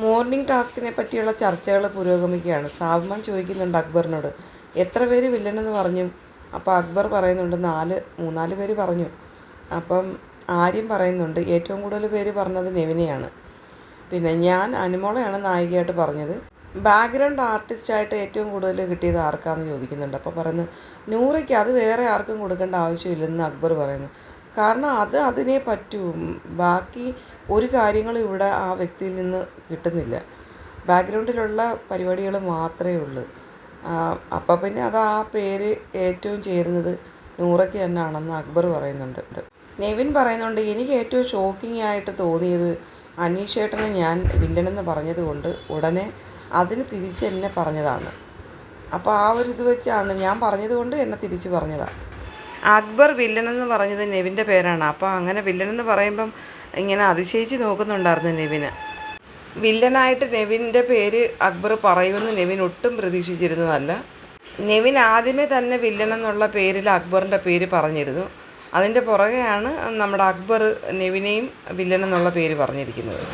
Morning ടാസ്കിനെ പറ്റിയുള്ള ചർച്ചകൾ പുരോഗമിക്കുകയാണ്. സാബ്മാൻ ചോദിക്കുന്നുണ്ട് അക്ബറിനോട് എത്ര പേര് വില്ലനെന്ന് പറഞ്ഞു? അപ്പോൾ അക്ബർ പറയുന്നുണ്ട് നാല് മൂന്നാൽ പേര് പറഞ്ഞു. അപ്പം ആര്യം പറയുന്നുണ്ട് ഏറ്റവും കൂടുതൽ പേര് പറഞ്ഞത് നെവിനെയാണ്. പിന്നെ ഞാൻ അനുമോളയാണ് നായികയായിട്ട് പറഞ്ഞത്. ബാക്ക്ഗ്രൗണ്ട് ആർട്ടിസ്റ്റായിട്ട് ഏറ്റവും കൂടുതൽ കിട്ടിയത് ആർക്കാന്ന് ചോദിക്കുന്നുണ്ട്. അപ്പോൾ പറയുന്നു നൂറയ്ക്ക് അത് വേറെ ആർക്കും കൊടുക്കേണ്ട ആവശ്യമില്ലെന്ന് അക്ബർ പറയുന്നു. കാരണം അത് അതിനെ പറ്റൂ. ബാക്കി ഒരു കാര്യങ്ങളും ഇവിടെ ആ വ്യക്തിയിൽ നിന്ന് കിട്ടുന്നില്ല. ബാക്ക്ഗ്രൗണ്ടിലുള്ള പരിപാടികൾ മാത്രമേ ഉള്ളൂ. അപ്പം പിന്നെ അത് ആ പേര് ഏറ്റവും ചേരുന്നത് നൂറയ്ക്ക് തന്നെയാണെന്ന് അക്ബർ പറയുന്നുണ്ട്. നെവിൻ പറയുന്നുണ്ട് എനിക്ക് ഏറ്റവും ഷോക്കിംഗ് ആയിട്ട് തോന്നിയത് അനീഷേട്ടനെ ഞാൻ വില്ലനെന്ന് പറഞ്ഞതുകൊണ്ട് ഉടനെ അതിന് തിരിച്ച് എന്നെ പറഞ്ഞതാണ്. അപ്പോൾ ആ ഒരു ഇത് വെച്ചാണ് ഞാൻ പറഞ്ഞതുകൊണ്ട് എന്നെ തിരിച്ച് പറഞ്ഞതാണ് അക്ബർ വില്ലനെന്ന് പറഞ്ഞത് നെവിന്റെ പേരാണ്. അപ്പോൾ അങ്ങനെ വില്ലനെന്ന് പറയുമ്പം ഇങ്ങനെ അതിശയിച്ച് നോക്കുന്നുണ്ടായിരുന്നു നെവിന്. വില്ലനായിട്ട് നെവിന്റെ പേര് അക്ബർ പറയുമെന്ന് നെവിൻ ഒട്ടും പ്രതീക്ഷിച്ചിരുന്നതല്ല. നെവിൻ ആദ്യമേ തന്നെ വില്ലൻ എന്നുള്ള പേരിൽ അക്ബറിന്റെ പേര് പറഞ്ഞിരുന്നു. അതിന്റെ പുറകെയാണ് നമ്മുടെ അക്ബർ നെവിനെയും വില്ലൻ എന്നുള്ള പേര് പറഞ്ഞിരിക്കുന്നത്.